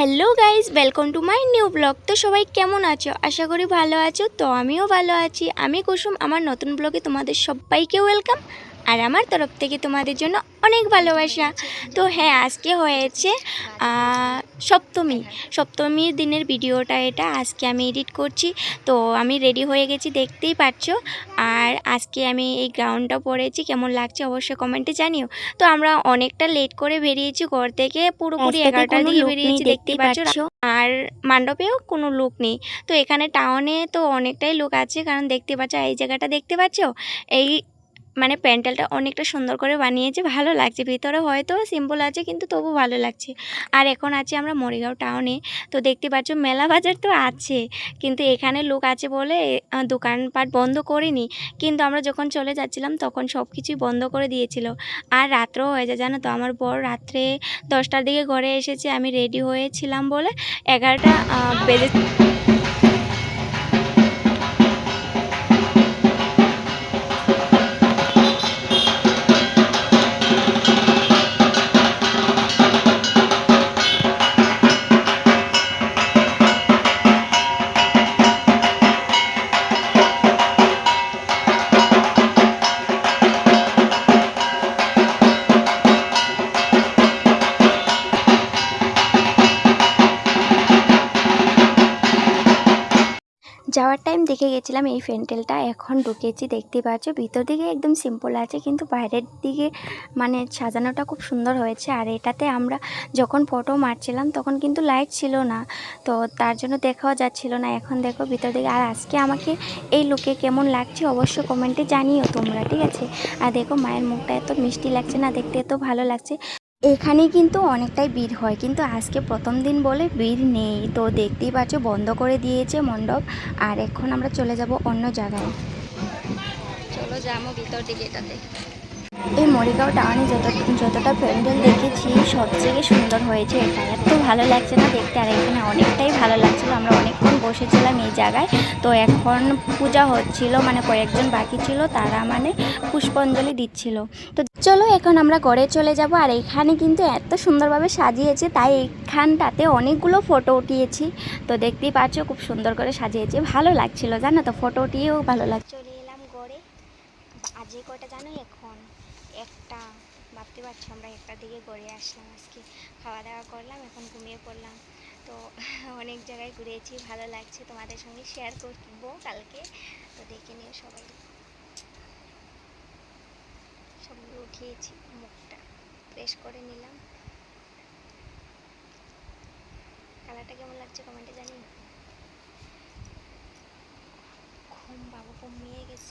Hello guys welcome to my new blog তো সবাই কেমন আছো? আশা করি ভালো আছো, তো আমিও ভালো আছি। আমি কুসুম, আমার নতুন ব্লগে তোমাদের সবাইকে ওয়েলকাম আর আমার তরফ থেকে তোমাদের জন্য অনেক ভালোবাসা। তো হ্যাঁ আজকে হয়েছে সপ্তমী। সপ্তমীর দিনের ভিডিওটা এটা আজকে আমি এডিট করছি। তো আমি রেডি হয়ে গেছি দেখতেই পাচ্ছ। আর আজকে আমি এই গ্রাউন্ডটা পরেছি কেমন লাগছে অবশ্যই কমেন্টে জানিও। তো আমরা অনেকটা লেট করে বেরিয়েছি ঘর থেকে পুরোপুরি এগারোটার দিকে বেরিয়েছি দেখতেই পাচ্ছ। আর মণ্ডপেও কোনো লোক নেই। তো এখানে টাউনে তো অনেকটাই লোক আছে কারণ দেখতে পাচ্ছ এই জায়গাটা দেখতে পাচ্ছ? এই মানে প্যান্ডেলটা অনেকটা সুন্দর করে বানিয়েছে, ভালো লাগছে। ভিতরে হয়তো সিম্পল আছে, কিন্তু তবু ভালো লাগছে। আর এখন আছি আমরা মরিগাঁও টাউনে তো দেখতে পাচ্ছ, মেলা বাজার তো আছে, কিন্তু এখানে লোক আছে বলে দোকানপাট বন্ধ করিনি। কিন্তু আমরা যখন চলে যাচ্ছিলাম, তখন সব কিছুই বন্ধ করে দিয়েছিল। আর রাত্রেও হয়ে যায়, জানো তো? আমার বর রাত্রে দশটার দিকে ঘরে এসেছে, আমি রেডি হয়েছিলাম বলে এগারোটা বেজে যাওয়ার টাইম দেখে গেছিলাম, এই প্যান্ডেলটা এখন ঢুকেছি দেখতে পাচ্ছ। ভিতর দিকে একদম সিম্পল আছে, কিন্তু বাইরের দিকে মানে সাজানোটা খুব সুন্দর হয়েছে। আর এটাতে আমরা যখন ফটো মারছিলাম, তখন কিন্তু লাইট ছিল না। তো তার জন্য দেখাও যাচ্ছিল না। এখন দেখো ভিতর দিকে, আর আজকে আমাকে এই লুকে কেমন লাগছে অবশ্যই কমেন্টে জানিও তোমরা, ঠিক আছে? আর দেখো মায়ের মুখটা এত মিষ্টি লাগছে না, দেখতে এত ভালো লাগছে। এখানে কিন্তু অনেকটাই ভিড় হয়। কিন্তু আজকে প্রথম দিন বলে ভিড় নেই। তো দেখতেই পাচ্ছ, বন্ধ করে দিয়েছে মণ্ডপ। আর এখন আমরা চলে যাব অন্য জায়গায়। চলো যাব ভিতর দিকে এটাতে। এই মরিগাঁও টাউনে যত যতটা প্যান্ডেল দেখেছি সব সবথেকে সুন্দর হয়েছে এটা এত ভালো লাগছে না দেখতে, আর এখানে অনেকটাই ভালো লাগছিল। আমরা অনেকক্ষণ বসেছিলাম এই জায়গায়। তো এখন পূজা হচ্ছিল মানে কয়েকজন বাকি ছিল, তারা মানে পুষ্পাঞ্জলি দিচ্ছিল। তো চলো এখন আমরা ঘরে চলে যাব, আর এখানে কিন্তু এত সুন্দরভাবে সাজিয়েছে, তাই এখানটাতে অনেকগুলো ফটো উঠিয়েছি। তো দেখতেই পাচ্ছ, খুব সুন্দর করে সাজিয়েছে। ভালো লাগছিল, জানো তো, ফটো উঠিয়েও ভালো লাগছে চলে এলাম ঘরে। আজকে কটা জানো এখন। একটা, ভাবতে পারছ আমরা একটার দিকে ঘুরে আসলাম আজকে। খাওয়া দাওয়া করলাম, এখন ঘুমিয়ে পড়লাম। তো অনেক জায়গায় ঘুরেছি, ভালো লাগছে। তোমাদের সঙ্গে শেয়ার করব কালকে। তো দেখে নিও সবাই। সবগুলো উঠিয়েছি মুখটা। ফ্রেশ করে নিলাম। কালারটা কেমন লাগছে কমেন্টে জানিও। ঘুম বাবু ঘুমিয়ে গেছে।